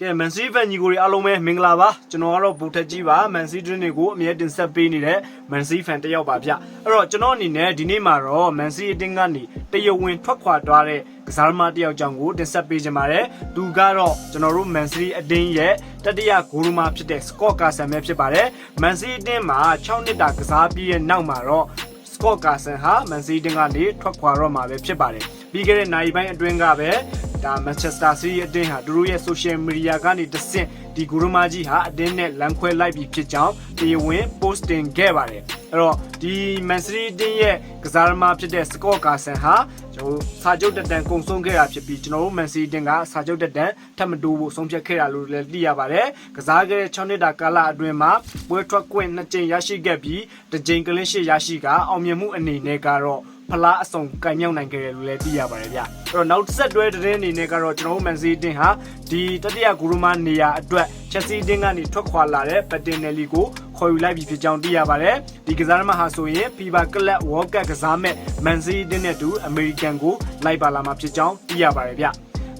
ကဲမန်စီဖန်ညီကိုတွေအားလုံးပဲမင်္ဂလာပါကျွန်တော်ကတော့ဗုဒ္ဓကြီးပါမန်စီဒရင်းတွေကိုအမြဲတင်ဆက်ပေးနေတဲ့မန်စီဖန်တစ်ယောက်ပါဗျအဲ့တော့ကျွန်တော်အနေနဲ့ဒီနေ့မှာတော့မန်စီအတင်းကနေတရဝင်ထွက်ခွာသွားတဲ့ကစားသမားတစ်ယောက်ကြောင့်ကိုတင်ဆက်ပေးကြပါမယ်သူကတော့ကျွန်တော်တို့မန်စီအတင်းရဲ့တတိယဂိုးရမဖြစ်တဲ့စကော့ကာဆန်ပဲဖြစ်ပါတယ်မန်စီအတင်းမှာ6နှစ်တာကစားပြီးရဲ့နောက်မှာတော့စကော့ကာဆန်ဟာမန်စီးတင်ကနေထွက်ခွာတော့မှာပဲဖြစ်ပါတယ်ပြီးခဲ့တဲ့နိုင်ပိုင်းအတွင်းကပဲ ဒါမန်ချက်စတာစီးအတင်းဟာသူတို့ရဲ့ social media ကနေတဆင့်ဒီဂူရမာကြီးဟာအတင်းနဲ့လမ်းခွဲလိုက်ပြီးဖြစ်ကြောင်းတရားဝင် posting ခဲ့ပါတယ်အဲ့တော့ဒီမန်စီးတင်ရဲ့ကစားသမားဖြစ်တဲ့စကော့ကာဆန်ဟာကျွန်တော်စာချုပ်တက်တန်ကုံဆုံးခဲ့တာဖြစ်ပြီးကျွန်တော်တို့မန်စီးတင်ကစာချုပ်တက်တန်ထပ်မတိုးဖို့ဆုံးဖြတ်ခဲ့တာလို့လည်းသိရပါတယ်ကစားခဲ့တဲ့6နှစ်တာကာလအတွင်းမှာပွဲထွက်ခွင့်2ကြိမ်ရရှိခဲ့ပြီးတစ်ကြိမ်ကလင်းရှိရရှိကအောင်မြင်မှုအနေနဲ့ကတော့ ဖလားအစုံကံမြောက်နိုင်ခဲ့တယ်လို့လည်းသိရပါတယ်ဗျအဲ့တော့နောက်ဆက်တွဲသတင်းအနေနဲ့ကတော့ကျွန်တော်တို့မန်စီးတင်ဟာဒီတတိယဂူရမနေရာအတွက်ချက်စီတင်ကနေထွက်ခွာလာတဲ့ပတင်နယ်လီကိုခေါ်ယူလိုက်ပြီဖြစ်ကြောင်းသိရပါတယ်ဒီကစားသမားဟာဆိုရင် FIBA Club World Cup ကစားမဲ့မန်စီးတင်နဲ့အတူအမေရိကန်ကိုလိုက်ပါလာမှာဖြစ်ကြောင်းသိရပါတယ်ဗျ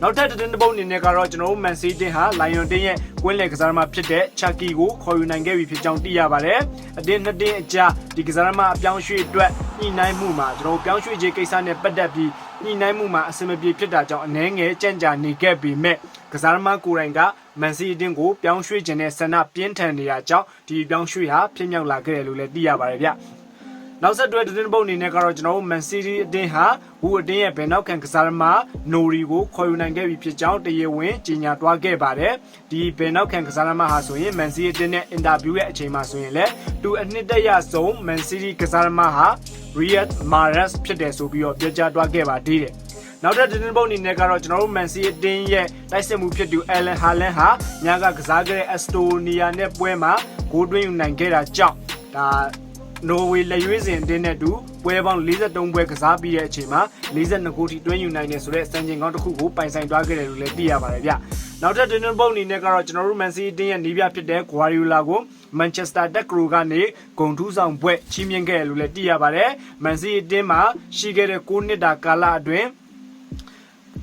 နောက်ထပ်သတင်းတစ်ပုဒ်အနေနဲ့ကတော့ကျွန်တော်တို့မန်စီးတင်ဟာလိုင်ယွန်တင်းရဲ့ကွင်းလယ်ကစားသမားဖြစ်တဲ့ချာကီကိုခေါ်ယူနိုင်ခဲ့ပြီဖြစ်ကြောင်းသိရပါတယ်။အတင်းနှစ်တင်းအကြားဒီကစားသမားအပြောင်းရွှေ့အတွက် ညှိနှိုင်းမှုမှာကျွန်တော်တို့ပြောင်းရွှေ့ခြင်းကိစ္စနဲ့ပတ်သက်ပြီးညှိနှိုင်းမှုမှာအဆင်မပြေဖြစ်တာကြောင့်အနှဲငယ်ကြံ့ကြာနေခဲ့ပေမဲ့ကစားသမားကိုယ်တိုင်ကမန်စီအတင်းကိုပြောင်းရွှေ့ခြင်းနဲ့ဆန္ဒပြင်းထန်နေတာကြောင့်ဒီပြောင်းရွှေ့ဟာဖြစ်မြောက်လာခဲ့တယ်လို့လည်းသိရပါတယ်ဗျ။နောက်ဆက်တွဲသတင်းပုတ်အနေနဲ့ကတော့ကျွန်တော်တို့မန်စီးတီးအတင်းဟာဝူအတင်းရဲ့ဘယ်နောက်ခံကစားသမားနိုရီကိုခေါ်ယူနိုင်ခဲ့ပြီဖြစ်ကြောင်းတရားဝင်ကြေညာတွားခဲ့ပါတယ်ဒီဘယ်နောက်ခံကစားသမားဟာဆိုရင်မန်စီးအတင်းနဲ့အင်တာဗျူးရဲ့အချိန်မှာဆိုရင်လည်းသူအနှစ်တရဆုံးမန်စီးတီးကစားသမားဟာ Riyad Mahrez ဖြစ်တယ်ဆိုပြီးတော့ပြောကြားတွားခဲ့ပါသေးတယ်နောက်ထပ်တင်းပုတ်အနေနဲ့ကတော့ကျွန်တော်တို့မန်စီအတင်းရဲ့တိုက်စစ်မှုဖြစ်သူအယ်လန်ဟာလန်ဟာညကကစားခဲ့တဲ့အက်စတိုနီယာနဲ့ပွဲမှာဂိုးသွင်းယူနိုင်ခဲ့တာကြောင့်ဒါနော်ဝေလက်ရွေးစင်အတင်းနဲ့တူပွဲပေါင်း43ပွဲကစားပြီးတဲ့အချိန်မှာ42ဂိုးထိတွင်းယူနိုင်တယ်ဆိုတဲ့စံချိန်ကောင်းတစ်ခုကိုပိုင်ဆိုင်သွားခဲ့တယ်လို့လည်းသိရပါတယ်ဗျ။ နောက်ထပ်တင်းတင်းပုတ်အနေနဲ့ကတော့ကျွန်တော်တို့မန်စီအတင်းရဲ့နီးပြဖြစ်တဲ့ဂွာရီယိုလာကိုမန်ချက်စတာတက်ဂရိုကနေဂုံထူးဆောင်ဘွဲ့ချီးမြှင့်ခဲ့တယ်လို့လည်းသိရပါတယ်။မန်စီအတင်းမှာရှိခဲ့တဲ့9နှစ်တာကာလအတွင်း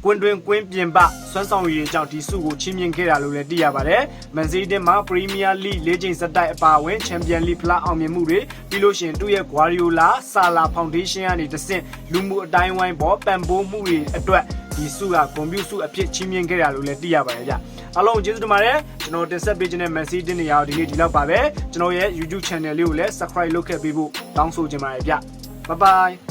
ကွင်းတွင်ကွင်းပြင်ပဆွမ်းဆောင်ရည်ကြောင့်ဒီစုကိုချီးမြှင့်ခဲ့တာလို့လည်းသိရပါတယ်။မန်စီးတင်မှာပရီးမီးယားလိ၄ချိန်စတိုက်အပါအဝင်ချန်ပီယံလိဖလားအောင်မြင်မှုတွေပြီးလို့ရှိရင်သူ့ရဲ့ဂွာရီယိုလာဆာလာဖောင်ဒေးရှင်းကနေတဆင့်လူမှုအတိုင်းဝိုင်းပေါ်ပံ့ပိုးမှုတွေအတွက် ဒီစုကကွန်ပျူစုအဖြစ်ချီးမြှင့်ခဲ့တာလို့လည်းသိရပါတယ်ဗျ။အားလုံးကျေးဇူးတင်ပါတယ်ကျွန်တော်တင်ဆက်ပေးခြင်းနဲ့ Man City တင်နေရအောင်ဒီနေ့ဒီလောက်ပါပဲကျွန်တော်ရဲ့ YouTube channel လေးကိုလည်း Subscribe လုပ်ခဲ့ပေးဖို့တောင်းဆိုချင်ပါတယ်ဗျ။ Bye bye